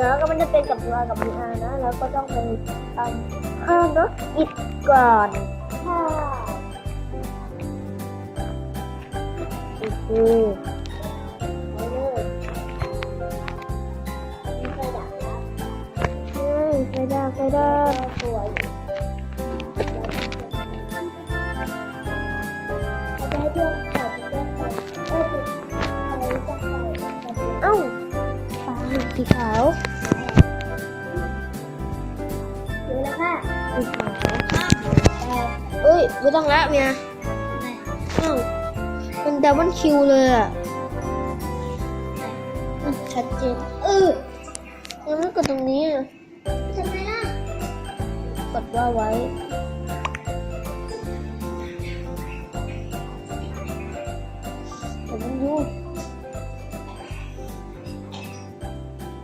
นะก็ไม่ได้เป็นกับเรากับมีอานะแล้วก็ต้องไปทำข้ามรถอิดก่อนค่ะโอเคไปเลยไฟดับไฟดับไฟดับ สีขาวดูแล้วค่ะสีขาวเอ้ยไม่ต้องละเมียอ้าวมันดับเบิลคิวเลยอะอืมชัดเจนเออยังไม่กดตรงนี้อะทำไมล่ะ กดว่าไว้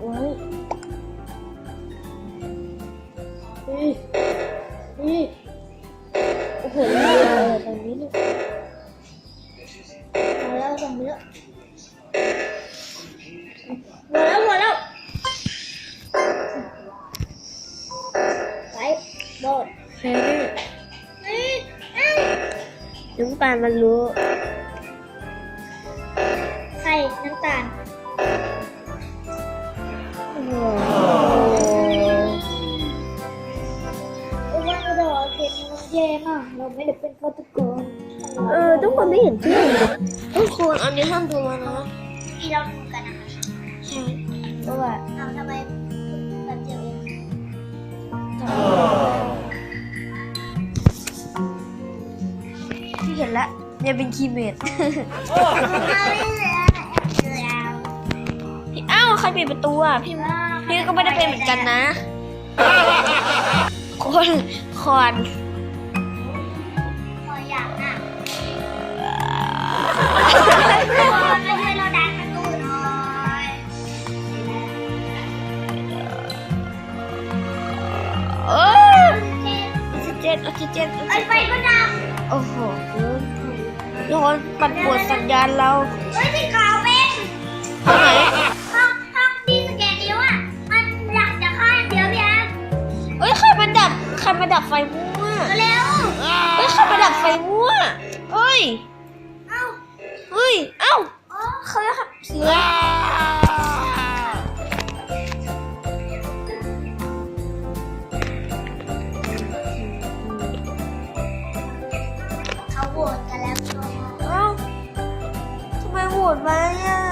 ไว้นี่นี่โอ้โหมีอะไรตรงนี้เนี่ยมาแล้วตรงนี้แล้วหมดแล้วมดแล้วไปโดดแพ้น้ำตาลมันรู้ แย่มาก เราไม่ได้เป็นฆาตกรเออทุกคนไม่เห็นชื่อเลยทุกคนอันนี้ห้ามดูมานะที่เราดูกันนะคะใช่เพราะว่าเอาทำไมแบบเดียวเองที่เห็นละเนี่ยเป็นคีย์เมดเอาไม่เหลือเหลืออ้าวใครปิดประตูอะพี่พี่ก็ไม่ได้เป็นเหมือนกันนะคนคอน เจ็บออกซิเจนออกซิเจนออกไอ้ซิไฟเจนก็ดับโอ้โหทุกคนปัดปวดสัญญาณเราเฮ้ยสีขาวเป็นเอาไหนห้องห้องที่สแกนนิ้วอะมันอยากจะฆ่าอย่างเดียวพี่แอนเอ้ยใครมาดับใครมาดับไฟมั่วเร็วเอ้ยใครมาดับไฟมั่วเอ้ยเอ้าเฮ้ยเอ้าอ๋อเขาจะขับเสือ ทำ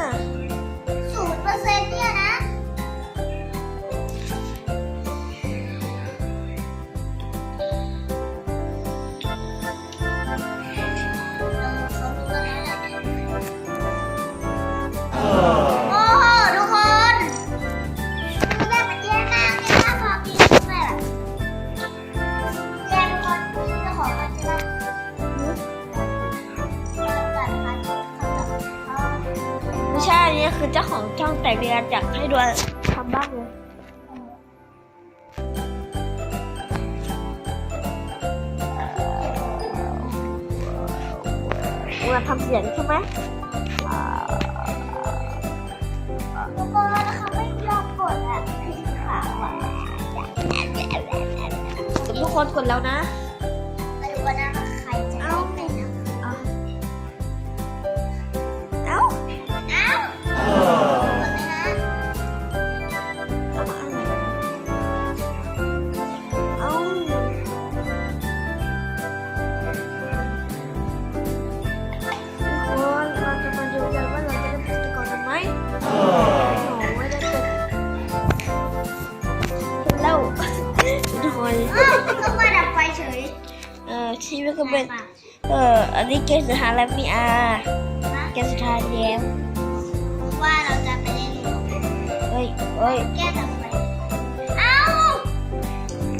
อันนี้คือเจ้าของช่องแต่งเรียนอยากให้ดูทำบ้างเลยมาทำเสียงใช่ไหมทุกคนเขาไม่ยอมกดอะไอ้สีขาวอะทุกคนกดแล้วนะ เฉยเออชีวิตก็เป็นเอออันนี้เกมสุดท้ายแล้วมีอาเกมสุดท้ายแย้มว่าเราจะไปเล่นเฮ้ยเฮ้ยแก้ดับไฟเอ้า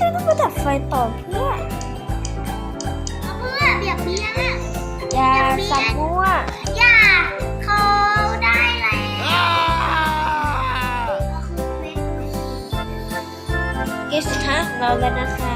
จะต้องมาดับไฟต่อเพื่อเอาเพื่อเบียบเบียนอะอย่าสับมั่วอย่าเขาได้แล้วก็คือเป็นเกมสุดท้ายของเราแล้วนะคะ